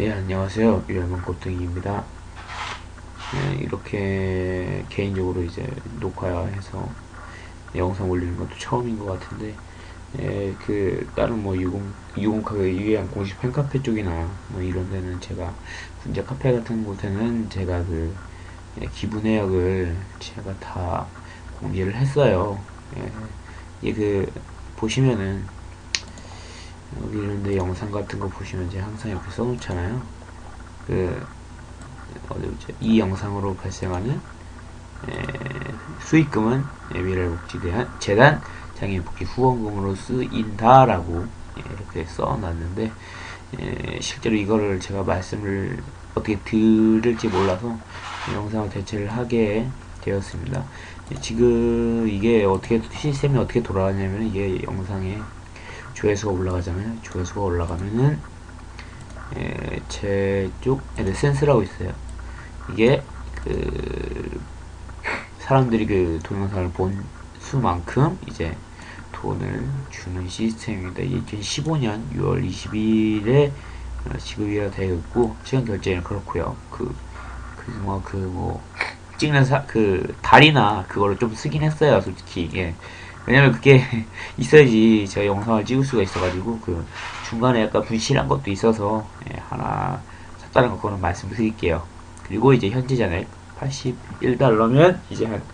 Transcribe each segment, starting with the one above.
네, 안녕하세요. 유열문 꽃등이입니다. 네, 이렇게 개인적으로 이제 녹화해서 영상 올리는 것도 처음인 것 같은데, 예, 그, 다른 뭐, 유공, 유공카페, 유해한 공식 팬카페 쪽이나 뭐 이런 데는 제가, 군제 카페 같은 곳에는 제가 그, 예, 기부 내역을 제가 다 공개를 했어요. 예, 이게 그, 보시면은, 여기 이런데 영상 같은 거 보시면 이제 항상 이렇게 써놓잖아요. 그 어디. 이 영상으로 발생하는 에, 수익금은 미래복지대한 재단 장애인복지 후원금으로 쓰인다라고 예, 이렇게 써놨는데 에, 실제로 이거를 제가 말씀을 어떻게 들을지 몰라서 영상을 대체를 하게 되었습니다. 예, 지금 이게 어떻게 시스템이 어떻게 돌아가냐면 이게 영상에 조회수가 올라가잖아요. 조회수가 올라가면은 예, 제쪽 에센스라고 있어요. 이게 그 사람들이 그 동영상을 본 수만큼 이제 돈을 주는 시스템입니다. 2015년 6월 20일에 지급이라 되어 있고 시간 결제는 그렇고요. 그 그뭐 그 뭐 찍는 사, 그 달이나 그거를 좀 쓰긴 했어요. 솔직히 예. 왜냐면 그게 있어야지 제가 영상을 찍을 수가 있어가지고 그 중간에 약간 분실한 것도 있어서 예, 하나 샀다는 거 그거는 말씀드릴게요. 그리고 이제 현재 잔액 81달러면 이제 한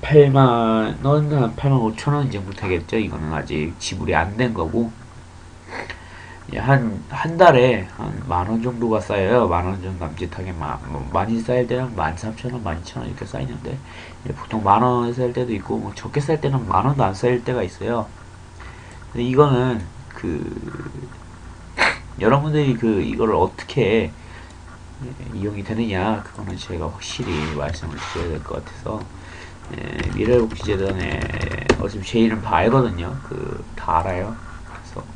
8만 원, 한 8만 5천 원 정도 되겠죠. 이거는 아직 지불이 안 된 거고 예, 한, 한 달에 한 만 원 정도가 쌓여요. 만 원 정도 남짓하게 마, 뭐 많이 쌓일 때는 만 삼천 원, 만 이천 원 이렇게 쌓이는데 예, 보통 만 원 쌓일 때도 있고 뭐 적게 쌓일 때는 만 원도 안 쌓일 때가 있어요. 근데 이거는 그 여러분들이 그 이거를 어떻게 예, 이용이 되느냐 그거는 제가 확실히 말씀을 드려야 될 것 같아서 예, 미래복지재단에 어차피 제 이름 다 알거든요. 그 다 알아요. 그래서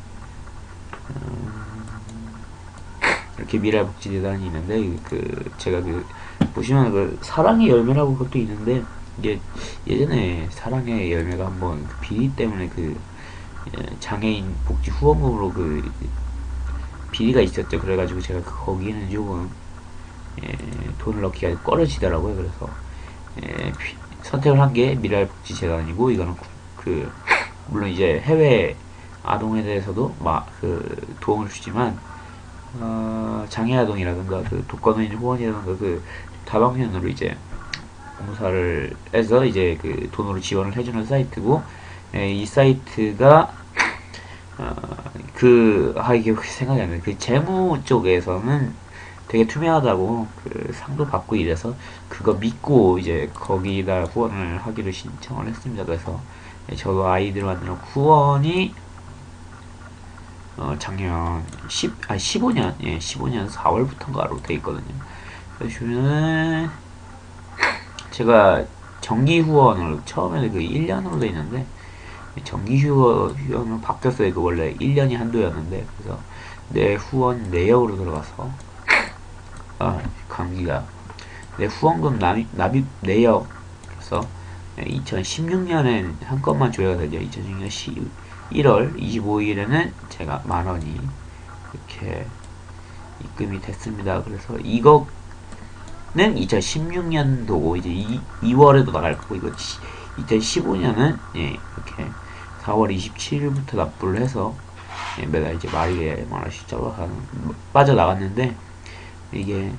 이렇게 미래복지재단이 있는데 그 제가 그 보시면 그 사랑의 열매라고 그것도 있는데 이게 예전에 사랑의 열매가 한번 그 비리 때문에 그 예, 장애인 복지 후원금으로 그 비리가 있었죠. 그래가지고 제가 그 거기는 조금 예, 돈을 넣기가 꺼려지더라고요. 그래서 예, 피, 선택을 한 게 미래복지재단이고 이거는 그 물론 이제 해외 아동에 대해서도 막 그 도움을 주지만 어, 장애아동이라든가 그 독거노인 후원이라든가 그 다방면으로 이제 공사를 해서 이제 그 돈으로 지원을 해주는 사이트고 에, 이 사이트가 어, 그, 아, 이게 생각이 안 나요. 그 재무 쪽에서는 되게 투명하다고 그 상도 받고 이래서 그거 믿고 이제 거기다 후원을 하기로 신청을 했습니다. 그래서 저도 아이들 만드는 후원이 어, 작년 10, 아 15년, 예, 15년 4월부터인가로 돼 있거든요. 보시면은 제가 정기 후원을 처음에는 그 1년으로 돼 있는데 정기 후원으로 바뀌었어요. 그 원래 1년이 한도였는데 그래서 내 후원 내역으로 들어가서 아 감기가 내 후원금 납입, 납입 내역 그래서 2016년엔 한 건만 조회가 되죠. 2016년 10, 1월 25일에는 제가 만 원이 이렇게 입금이 됐습니다. 그래서 이거는 2016년도고 이제 2, 2월에도 나갈 거고 이거 2015년은 예, 이렇게 4월 27일부터 납부를 해서 예, 매달 이제 말일에 만 원씩 잡아가는 빠져나갔는데 이게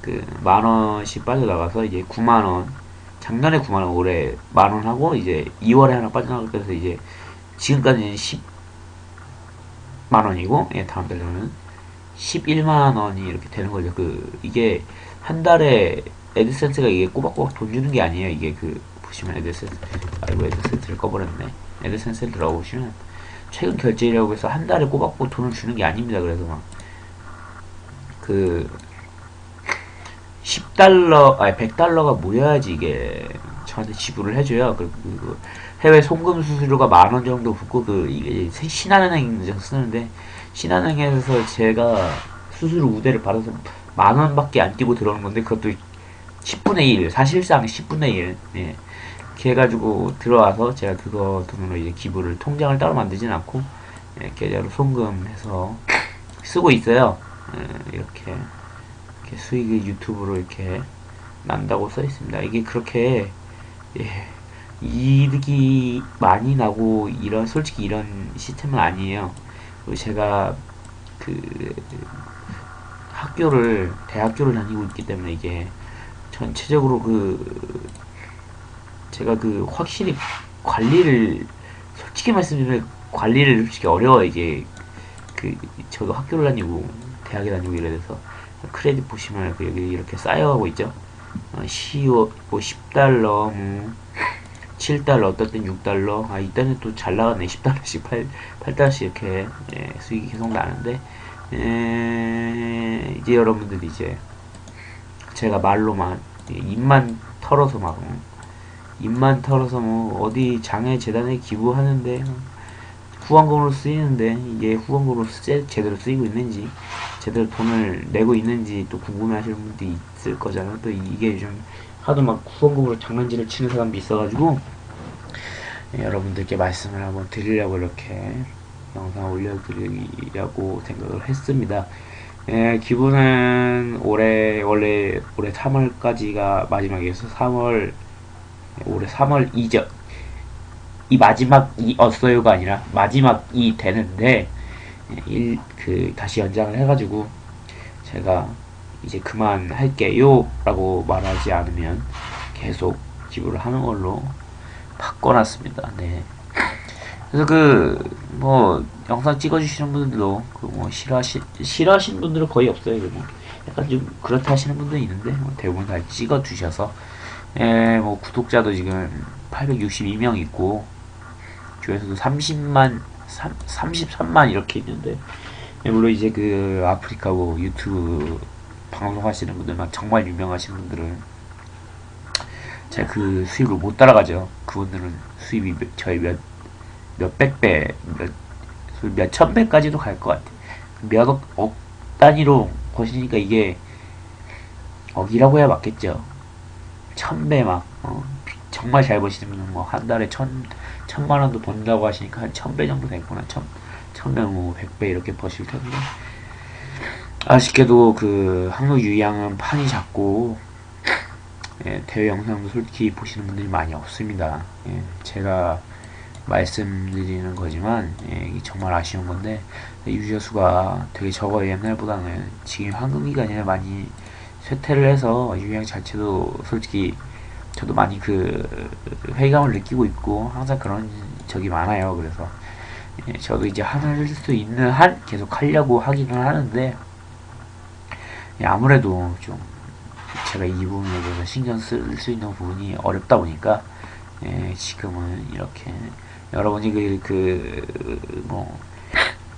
그 만 원씩 빠져나가서 이제 9만 원 작년에 9만 원 올해 만원 하고 이제 2월에 하나 빠져나가게 돼서 이제 지금까지는 10만 원이고 예, 다음 달에는 11만 원이 이렇게 되는 거죠. 그 이게 한 달에 에드센스가 이게 꼬박꼬박 돈 주는 게 아니에요. 이게 그 보시면 에드센스 아이고 에드센스를 꺼버렸네. 에드센스를 들어보시면 최근 결제이라고 해서 한 달에 꼬박꼬박 돈을 주는 게 아닙니다. 그래서 막 그 10달러 아니 100달러가 모여야지 이게 저한테 지불을 해줘요. 그리고 그 해외 송금 수수료가 만 원 정도 붙고 그 이게 신한은행 쓰는데 신한은행에서 제가 수수료 우대를 받아서 만 원밖에 안 띄고 들어오는 건데 그것도 10분의 1 사실상 10분의 1 예. 이렇게 해가지고 들어와서 제가 그거 돈으로 이제 기부를 통장을 따로 만들진 않고 예, 계좌로 송금해서 쓰고 있어요. 예, 이렇게 수익이 유튜브로 이렇게 난다고 써 있습니다. 이게 그렇게 예, 이득이 많이 나고 이런 솔직히 이런 시스템은 아니에요. 그리고 제가 그 학교를 대학교를 다니고 있기 때문에 이게 전체적으로 그 제가 그 확실히 관리를 솔직히 말씀드리면 관리를 솔직히 어려워 이게 그 저도 학교를 다니고 대학에 다니고 이래서 크레딧 보시면 그 여기 이렇게 쌓여가고 있죠. 어, 10, 뭐 10달러, 뭐 7달러, 어떨 땐 6달러, 아 이때는 또 잘 나갔네 10달러씩 8, 8달러씩 이렇게 예, 수익이 계속 나는데 에, 이제 여러분들이 이제 제가 말로만 예, 입만 털어서 막 어, 입만 털어서 뭐 어디 장애 재단에 기부하는데 후원금으로 쓰이는데 이게 후원금으로 쓰, 제대로 쓰이고 있는지 제대로 돈을 내고 있는지 또 궁금해 하시는 분들이 있을 거잖아요. 또 이게 요즘 하도 막 후원금으로 장난질을 치는 사람도 있어가지고 예, 여러분들께 말씀을 한번 드리려고 이렇게 영상 올려드리려고 생각을 했습니다. 예, 기부는 올해 원래 올해 3월까지가 마지막이어서 3월 올해 3월 이전 이 마지막이 었어요가 아니라 마지막 이 되는데 예, 일, 그 다시 연장을 해가지고 제가 이제 그만 할게요 라고 말하지 않으면 계속 기부를 하는 걸로 바꿔놨습니다. 네. 그래서 그 뭐 영상 찍어주시는 분들도 그 뭐 싫어하시 싫어하시는 분들은 거의 없어요. 뭐 약간 좀 그렇다 하시는 분도 있는데 뭐 대부분 다 찍어주셔서 예, 뭐 구독자도 지금 862명 있고 조회수도 30만 3, 33만 이렇게 있는데 예, 물론 이제 그 아프리카 뭐 유튜브 방송하시는 분들만 정말 유명하신 분들은 제가 그 수입을 못 따라가죠. 그분들은 수입이 몇, 저희 몇 몇백 배, 몇 몇천 배까지도 갈 것 같아. 몇억 억 단위로 거시니까 이게 억이라고 해야 맞겠죠. 천 배 막, 어, 정말 잘 분은 뭐한 달에 천, 천만 원도 번다고 하시니까 한 천 배 정도 되구나. 천, 천배 뭐 백배 이렇게 버실 텐데. 아쉽게도 그 항로 유양은 판이 작고, 예, 대회 영상도 솔직히 보시는 분들이 많이 없습니다. 예, 제가 말씀드리는 거지만 예, 정말 아쉬운 건데 유저 수가 되게 적어요 옛날보다는 지금 한국기가 많이 쇠퇴를 해서 유형 자체도 솔직히 저도 많이 그 회의감을 느끼고 있고 항상 그런 적이 많아요 그래서 예, 저도 이제 할수 있는 한 계속 하려고 하기는 하는데 예, 아무래도 좀 제가 이 부분에 대해서 신경 쓸 수 있는 부분이 어렵다 보니까 예, 지금은 이렇게 여러분이 그, 그, 뭐,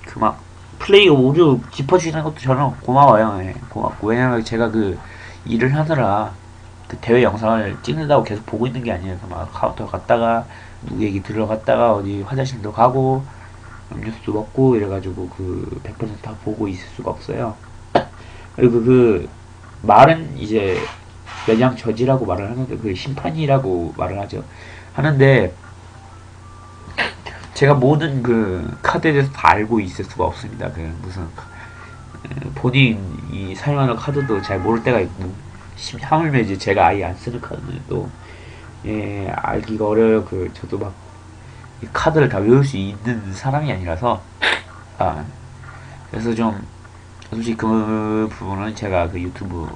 그 막, 플레이 오류 짚어주시는 것도 저는 고마워요. 예, 고맙고. 왜냐면 제가 그, 일을 하느라, 그 대회 영상을 찍는다고 계속 보고 있는 게 아니라서 막 카운터 갔다가, 누구 얘기 들어갔다가, 어디 화장실도 가고, 음료수도 먹고, 이래가지고 그, 100%다 보고 있을 수가 없어요. 그리고 그, 말은 이제, 면양 저지라고 말을 하는데, 그 심판이라고 말을 하죠. 하는데, 제가 모든 그 카드에 대해서 다 알고 있을 수가 없습니다. 그 무슨 본인이 사용하는 카드도 잘 모를 때가 있고 하물며 이제 제가 아예 안 쓰는 카드는 또 예, 알기가 어려요. 그 저도 막 카드를 다 외울 수 있는 사람이 아니라서 아 그래서 좀 솔직히 그 부분은 제가 그 유튜브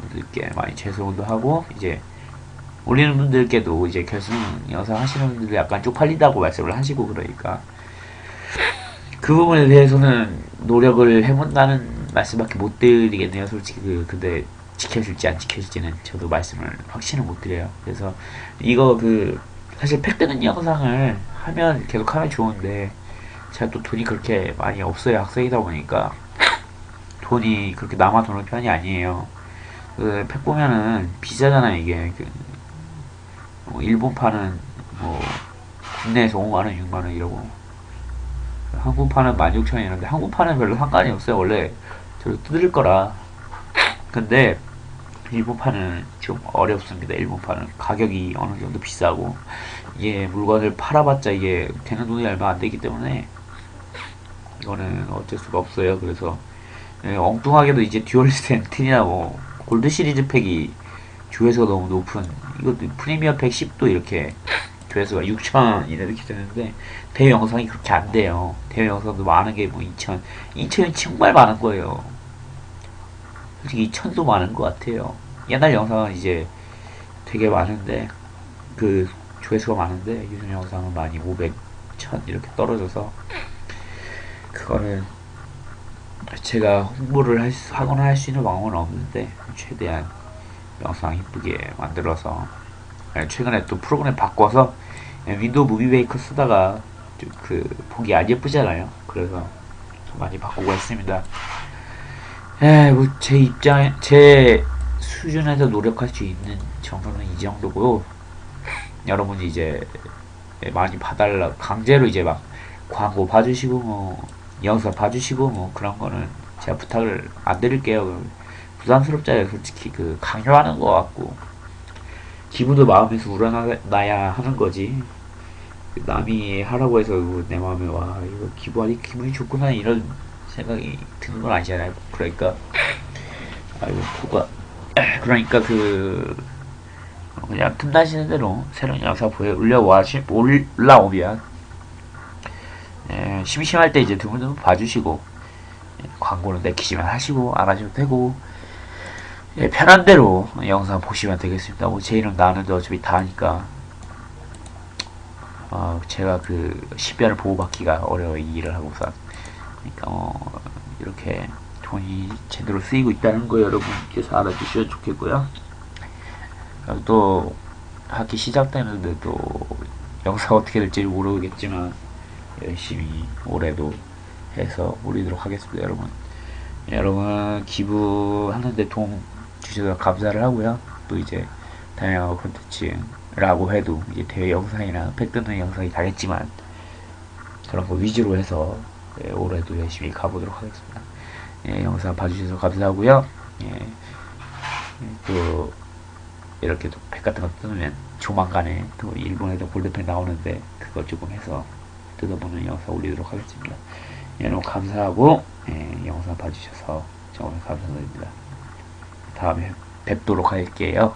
분들께 많이 죄송도 하고 이제 올리는 분들께도 이제 결승 영상 하시는 분들 약간 쪽팔린다고 말씀을 하시고 그러니까 그 부분에 대해서는 노력을 해본다는 말씀밖에 못 드리겠네요. 솔직히 그 근데 지켜질지 안 지켜질지는 저도 말씀을 확신을 못 드려요. 그래서 이거 그 사실 팩 뜨는 영상을 하면 계속 하면 좋은데 제가 또 돈이 그렇게 많이 없어요. 학생이다 보니까 돈이 그렇게 남아 도는 편이 아니에요 그 팩 보면은 비싸잖아요 이게 그 뭐 일본판은 뭐 국내에서 5만원, 6만원 이러고 한국판은 16,000원이는데 한국판은 별로 상관이 없어요. 원래 저를 뜯을 거라. 근데 일본판은 좀 어렵습니다. 일본판은 가격이 어느 정도 비싸고 이게 물건을 팔아봤자 이게 되는 돈이 얼마 안 되기 때문에 이거는 어쩔 수가 없어요. 그래서 예, 엉뚱하게도 이제 듀얼리스트 엔트리나 뭐 골드 시리즈 팩이 조회수가 너무 높은 이것도 프리미어 팩 10도 이렇게 조회수가 6천 이렇게 되는데 대회 영상이 그렇게 안 돼요. 대회 영상도 많은 게 뭐 2천, 2천이 정말 많은 거예요. 솔직히 2천도 많은 것 같아요. 옛날 영상은 이제 되게 많은데 그 조회수가 많은데 요즘 영상은 많이 500, 1000 이렇게 떨어져서 그거는 제가 홍보를 할 수, 하거나 할 수 있는 방법은 없는데 최대한 영상 이쁘게 만들어서 예, 최근에 또 프로그램 바꿔서 예, 윈도우 무비 메이커 쓰다가 좀그 보기 안 예쁘잖아요. 그래서 좀 많이 바꾸고 했습니다. 에, 뭐제 입장, 제 수준에서 노력할 수 있는 정도는 이 정도고요. 여러분이 이제 예, 많이 봐달라 강제로 이제 막 광고 봐주시고 뭐 영상 봐주시고 뭐 그런 거는 제가 부탁을 안 드릴게요. 부담스럽잖아요. 솔직히 그 강요하는 거 같고 기분도 마음에서 우러나야 하는 거지. 남이 하라고 해서 내 마음에 와 이거 기분이 기분이 좋구나 이런 생각이 드는 건 아니잖아요. 그러니까 아이고 코가 그러니까 그 그냥 틈나시는 대로 새로운 영상 보여 올려와 올라오면 예, 심심할 때 이제 드물드물 봐주시고 예, 광고는 내키시면 하시고 안 하셔도 되고 예, 편한 대로 영상 보시면 되겠습니다. 뭐 제 이름 나는데 어차피 다 하니까 어, 제가 그 식별을 보호받기가 어려워 이 일을 하고서 그러니까 어, 이렇게 돈이 제대로 쓰이고 있다는 거 여러분께서 알아주시면 좋겠고요. 또 학기 시작되는데 또 영상 어떻게 될지 모르겠지만 열심히 올해도 해서 올리도록 하겠습니다, 여러분. 여러분 기부하는데 도움 주셔서 감사를 하고요. 또 이제 다양한 콘텐츠라고 해도 이제 대회 영상이나 팩 뜯는 영상이 다겠지만 그런 거 위주로 해서 예, 올해도 열심히 가보도록 하겠습니다. 예, 영상 봐주셔서 감사하고요. 예, 예, 또 이렇게 또 팩 같은 거 뜯으면 조만간에 또 일본에도 골드팩 나오는데 그거 조금 해서 뜯어보는 영상 올리도록 하겠습니다. 예, 여러분 감사하고 예, 영상 봐주셔서 정말 감사드립니다. 다음에 뵙도록 할게요.